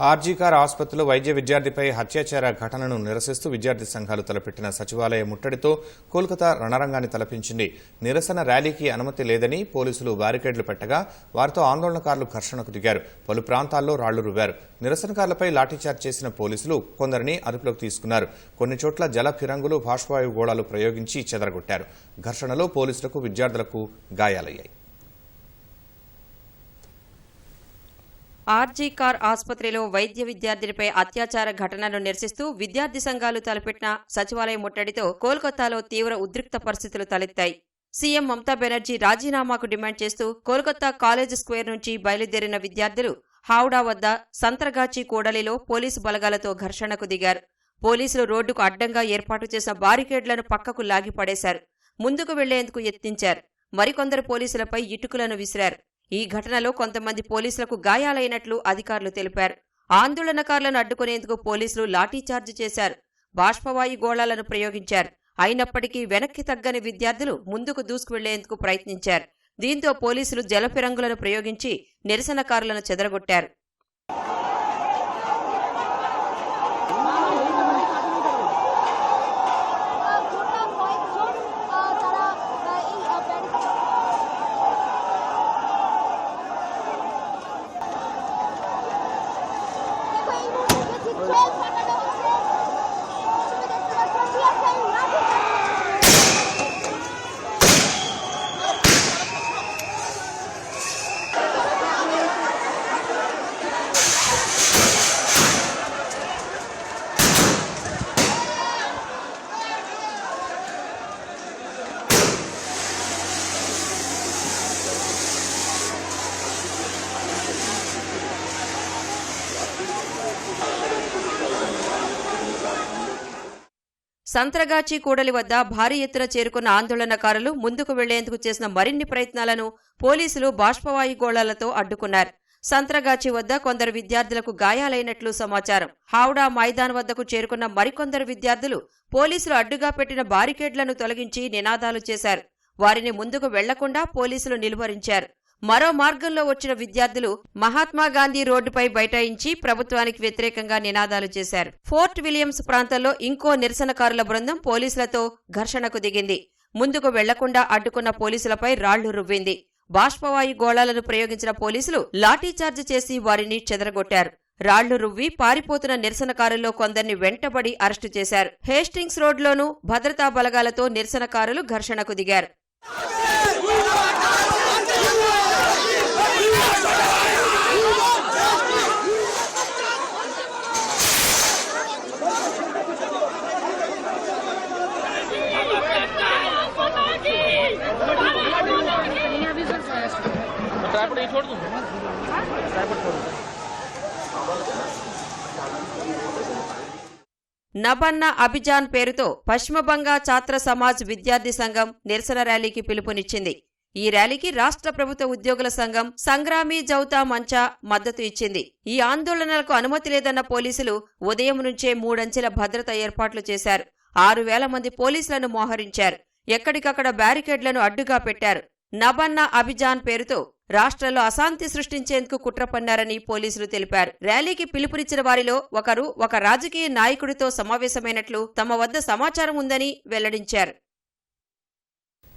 ఆర్జీకార్ ఆసుపత్రిలో వైద్య విద్యార్థిపై హత్యాచార ఘటనను నిరసిస్తూ విద్యార్థి సంఘాలు తలపెట్టిన సచివాలయ ముట్టడితో కోల్కతా రణరంగాన్ని తలపించింది. నిరసన ర్యాలీకి అనుమతి లేదని పోలీసులు బ్యారికేడ్లు పెట్టగా వారితో ఆందోళనకారులు ఘర్షణకు దిగారు. పలు ప్రాంతాల్లో రాళ్ళు రువ్వారు. నిరసనకారులపై లాఠీచార్జ్ చేసిన పోలీసులు కొందరిని అదుపులోకి తీసుకున్నారు. కొన్ని చోట్ల జల ఫిరంగులు బాష్పవాయు గోళాలు ప్రయోగించి చెదరగొట్టారు. ఘర్షణలో పోలీసులకు విద్యార్థులకు గాయాలయ్యాయి. ఆర్జీ కార్ ఆసుపత్రిలో వైద్య విద్యార్థినిపై అత్యాచార ఘటనను నిరసిస్తూ విద్యార్థి సంఘాలు తలపెట్టిన సచివాలయ ముట్టడితో కోల్కతాలో తీవ్ర ఉద్రిక్త పరిస్థితులు తలెత్తాయి. సీఎం మమతా బెనర్జీ రాజీనామాకు డిమాండ్ చేస్తూ కోల్కతా కాలేజ్ స్క్వేర్ నుంచి బయలుదేరిన విద్యార్థులు హావ్డా వద్ద సంత్రగాచి కూడలిలో పోలీసు బలగాలతో ఘర్షణకు దిగారు. పోలీసులు రోడ్డుకు అడ్డంగా ఏర్పాటు చేసిన బారికేడ్లను పక్కకు లాగి పడేశారు. ముందుకు వెళ్ళేందుకు యత్నించారు. మరికొందరు పోలీసులపై ఇటుకలను విసిరారు. ఈ ఘటనలో కొంతమంది పోలీసులకు గాయాలైనట్లు అధికారులు తెలిపారు. ఆందోళనకారులను అడ్డుకునేందుకు పోలీసులు లాఠీచార్జ్ చేశారు. బాష్పవాయు గోళాలను ప్రయోగించారు. అయినప్పటికీ వెనక్కి తగ్గని విద్యార్థులు ముందుకు దూసుకువెళ్ళేందుకు ప్రయత్నించారు. దీంతో పోలీసులు జలపిరంగులను ప్రయోగించి నిరసనకారులను చెదరగొట్టారు. Oh, సంత్రగాచి కూడలి వద్ద భారీ ఎత్తున చేరుకున్న ఆందోళనకారులు ముందుకు వెళ్ళేందుకు చేసిన మరిన్ని ప్రయత్నాలను పోలీసులు బాష్పవాయు గోళాలతో అడ్డుకున్నారు. సంత్రగాచి వద్ద కొందరు విద్యార్థులకు గాయాలైనట్లు సమాచారం. హావుడా మైదాన్ వద్దకు చేరుకున్న మరికొందరు విద్యార్థులు పోలీసులు అడ్డుగా పెట్టిన బారికేడ్లను తొలగించి నినాదాలు చేశారు. వారిని ముందుకు వెళ్ళకుండా పోలీసులు నిలువరించారు. మరో మార్గంలో వచ్చిన విద్యార్థులు మహాత్మాగాంధీ రోడ్డుపై బైఠాయించి ప్రభుత్వానికి వ్యతిరేకంగా నినాదాలు చేశారు. ఫోర్ట్ విలియమ్స్ ప్రాంతంలో ఇంకో నిరసనకారుల బృందం పోలీసులతో ఘర్షణకు దిగింది. ముందుకు వెళ్ళకుండా అడ్డుకున్న పోలీసులపై రాళ్ళు రువ్వింది. బాష్పవాయు గోళాలను ప్రయోగించిన పోలీసులు లాఠీచార్జ్ చేసి వారిని చెదరగొట్టారు. రాళ్ళు రువ్వి పారిపోతున్న నిరసనకారుల్లో కొందరిని వెంటబడి అరెస్టు చేశారు. హేస్టింగ్స్ రోడ్లోనూ భద్రతా బలగాలతో నిరసనకారులు ఘర్షణకు దిగారు. ट्राईपोड ये छोड़ दूँ ट्राईपोड छोड़ दूँ నబన్న అభిజాన్ పేరుతో పశ్చిమ బంగా ఛాత్ర సమాజ్ విద్యార్థి సంఘం నిరసన ర్యాలీకి పిలుపునిచ్చింది ఈ ర్యాలీకి రాష్ట్ర ప్రభుత్వ ఉద్యోగుల సంఘం సంగ్రామీ జౌతా మంచా మద్దతు ఇచ్చింది ఈ ఆందోళనలకు అనుమతి లేదన్న పోలీసులు ఉదయం నుంచే మూడంచెల భద్రత ఏర్పాట్లు చేశారు ఆరు వేల మంది పోలీసులను మోహరించారు ఎక్కడికక్కడ బ్యారికేడ్లను అడ్డుగా పెట్టారు నబన్న అభిజాన్ పేరుతో రాష్ట్రంలో అశాంతి సృష్టించేందుకు కుట్ర పన్నారని పోలీసులు తెలిపారు. ర్యాలీకి పిలుపునిచ్చిన వారిలో ఒకరు ఒక రాజకీయ నాయకుడితో సమావేశమైనట్లు తమ వద్ద సమాచారం ఉందని వెల్లడించారు.